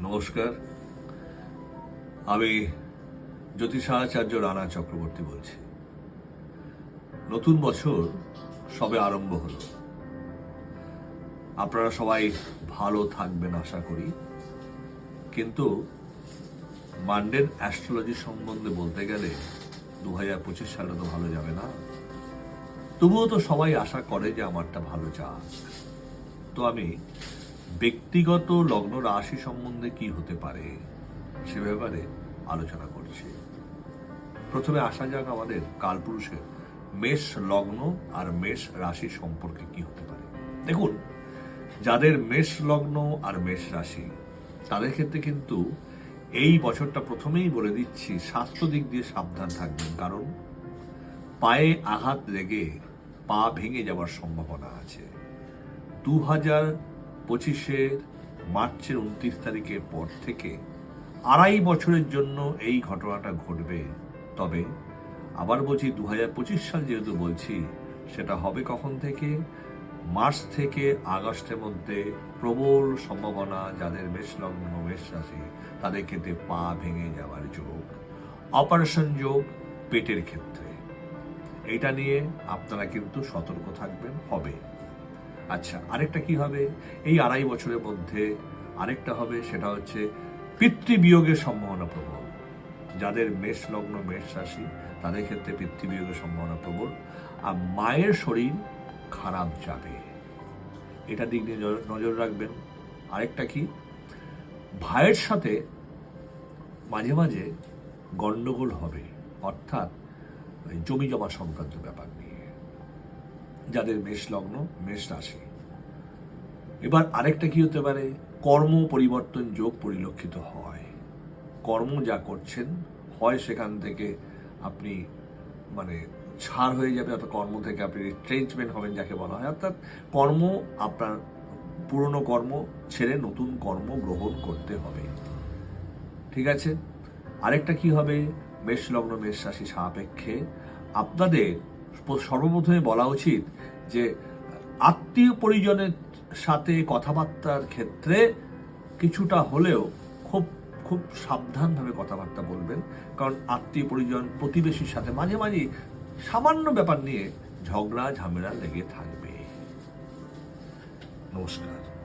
নমস্কার। আমি জ্যোতিষাচার্য রানা চক্রবর্তী বলছি। নতুন বছর সবে আরম্ভ হলো। আপনারা সবাই ভালো থাকবেন আশা করি। কিন্তু মান্ডের অ্যাস্ট্রোলজি সম্বন্ধে বলতে গেলে দু হাজার পঁচিশ সালটা তো ভালো যাবে না। তবুও তো সবাই আশা করে যে আমারটা ভালো যাক। তো আমি ব্যক্তিগত লগ্ন রাশি সম্বন্ধে কি হতে পারে সে ব্যাপারে আলোচনা করছি। প্রথমে আসা যাক আমাদের কালপুরুষের মেষ লগ্ন আর মেষ রাশি সম্পর্কে কি হতে পারে। দেখুন, যাদের মেষ লগ্ন আর মেষ রাশি, তাদের ক্ষেত্রে কিন্তু এই বছরটা প্রথমেই বলে দিচ্ছি, স্বাস্থ্য দিক দিয়ে সাবধান থাকবেন। কারণ পায়ে আঘাত লেগে পা ভেঙে যাওয়ার সম্ভাবনা আছে। দু হাজার পঁচিশের মার্চের উনত্রিশ তারিখের পর থেকে আড়াই বছরের জন্য এই ঘটনাটা ঘটবে। তবে আবার বলছি দু হাজার পঁচিশ সাল যেহেতু বলছি, সেটা হবে কখন থেকে? মার্চ থেকে আগস্টের মধ্যে প্রবল সম্ভাবনা যাদের মেষ লগ্ন, মেষ রাশি, তাদের ক্ষেত্রে পা ভেঙে যাওয়ার যোগ, অপারেশন যোগ, পেটের ক্ষেত্রে। এটা নিয়ে আপনারা কিন্তু সতর্ক থাকবেন, হবে। আচ্ছা আরেকটা কি হবে? এই আড়াই বছরের মধ্যে আরেকটা হবে, সেটা হচ্ছে পিতৃবিয়োগের সম্ভাবনা প্রবল। যাদের মেষ লগ্ন মেষ রাশি তাদের ক্ষেত্রে পিতৃবিয়োগের সম্ভাবনা প্রবল। আর মায়ের শরীর খারাপ যাবে। এটা দিক নিয়ে নজর- রাখবেন। আরেকটা কি? ভাইয়ের সাথে মাঝে মাঝে গণ্ডগোল হবে। অর্থাৎ জমি জমা সংক্রান্ত ব্যাপার নিয়ে। যাদের মেষ লগ্ন, মেষ রাশি। এবার আরেকটা কি হতে পারে? কর্ম পরিবর্তন যোগ পরিলক্ষিত হয়। কর্ম যা করছেন, হয় সেখান থেকে আপনি মানে ছাড় হয়ে যাবে, অর্থাৎ কর্ম থেকে আপনি ট্রেঞ্চমেন্ট হবেন যাকে বলা হয়। অর্থাৎ কর্ম আপনার পুরনো কর্ম ছেড়ে নতুন কর্ম গ্রহণ করতে হবে। ঠিক আছে? আরেকটা কি হবে? মেষ লগ্ন, মেষ রাশি সাপেক্ষে আপনাদের সর্বপ্রথমে বলা উচিত যে আত্মীয় পরিজনের সাথে কথাবার্তার ক্ষেত্রে কিছুটা হলেও খুব খুব সাবধানভাবে কথাবার্তা বলবেন। কারণ আত্মীয় পরিজন, প্রতিবেশীর সাথে মাঝে মাঝে সামান্য ব্যাপার নিয়ে ঝগড়া, ঝামেলা লেগে থাকবে। নমস্কার।